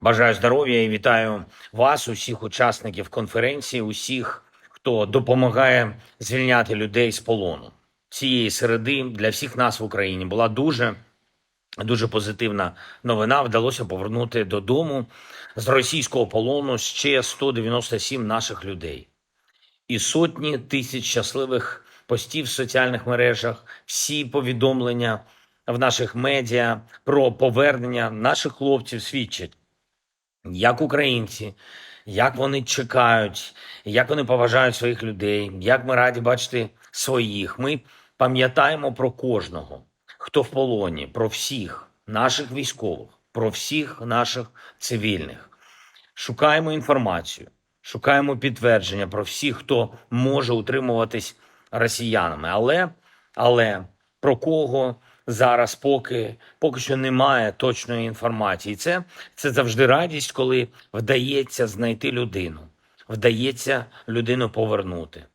Бажаю здоров'я і вітаю вас, усіх учасників конференції, усіх, хто допомагає звільняти людей з полону. Цієї середи для всіх нас в Україні була дуже дуже позитивна новина. Вдалося повернути додому з російського полону ще 197 наших людей і сотні тисяч щасливих постів в соціальних мережах, всі повідомлення в наших медіа про повернення наших хлопців свідчать, як українці, як вони чекають, як вони поважають своїх людей, як ми раді бачити своїх. Ми пам'ятаємо про кожного, хто в полоні, про всіх наших військових, про всіх наших цивільних. Шукаємо інформацію, шукаємо підтвердження про всіх, хто може утримуватись росіянами. Але, але про кого зараз поки, поки що немає точної інформації. Це, це завжди радість, коли вдається знайти людину, вдається людину повернути.